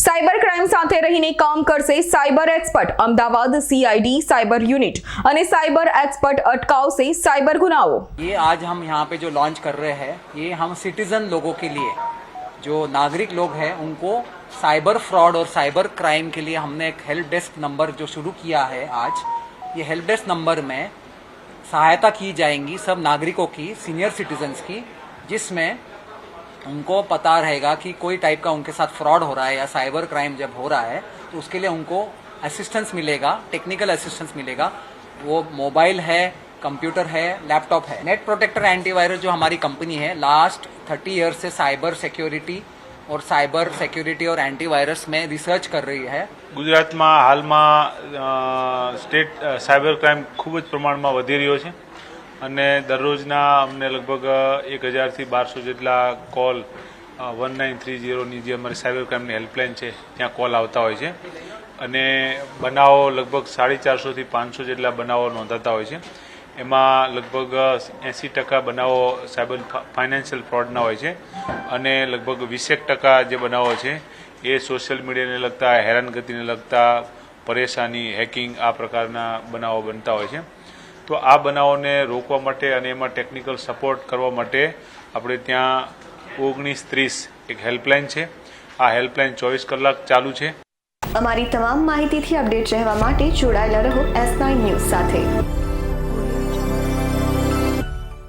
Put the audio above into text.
Cyber crime cyber crime સાથે રહીને cyber expert cyber C I D cyber unit અને cyber expert અટકાવશે cyber ગુનાઓ ये आज हम यहाँ पे जो लॉन्च कर रहे हैं, ये हम सिटीजन लोगों के लिए, जो नागरिक लोग हैं, उनको साइबर फ्रॉड और साइबर क्राइम के लिए हमने एक हेल्प डेस्क नंबर जो शुरू किया है आज, ये हेल्प डेस्क नंबर में सहायता की जाएँगी सब नागरिकों की, सीनियर सिटीजन की, जिसमें उनको पता रहेगा कि कोई टाइप का उनके साथ फ्रॉड हो रहा है या साइबर क्राइम जब हो रहा है तो उसके लिए उनको असिस्टेंस मिलेगा टेक्निकल असिस्टेंस मिलेगा वो मोबाइल है कंप्यूटर है लैपटॉप है नेट प्रोटेक्टर एंटीवायरस जो हमारी कंपनी है लास्ट थर्टी ईयर से साइबर सिक्योरिटी और साइबर सिक्योरिटी और एंटीवायरस में रिसर्च कर रही है ગુજરાતમાં હાલમાં અ, સ્ટેટ અ, સાયબર ક્રાઇમ ખૂબ જ પ્રમાણમાં વધી રહ્યો છે અને દરરોજના અમને લગભગ એક હજારથી બારસો જેટલા કોલ વન નાઇન થ્રી ઝીરોની જે અમારી સાયબર ક્રાઇમની હેલ્પલાઇન છે, ત્યાં કોલ આવતા હોય છે. અને બનાવો લગભગ સાડી ચારસોથી પાંચસો જેટલા બનાવો નોંધાતા હોય છે. એમાં લગભગ એંસી ટકા બનાવો સાયબર ફાઇનાન્શિયલ ફ્રોડના હોય છે. અને લગભગ વીસેક ટકા જે બનાવો છે, એ સોશિયલ મીડિયાને લગતા, હેરાનગતિને લગતા, પરેશાની, હેકિંગ આ પ્રકારના બનાવો બનતા હોય છે. તો આ બનાવોને રોકવા માટે અને એમાં ટેકનિકલ સપોર્ટ કરવા માટે આપણે ત્યાં ઓગણીસ ત્રીસ એક હેલ્પલાઇન છે. આ હેલ્પલાઇન ચોવીસ કલાક ચાલુ છે. અમારી તમામ માહિતીથી અપડેટ રહેવા માટે જોડાયેલા રહો એસ ન્યૂઝ સાથે.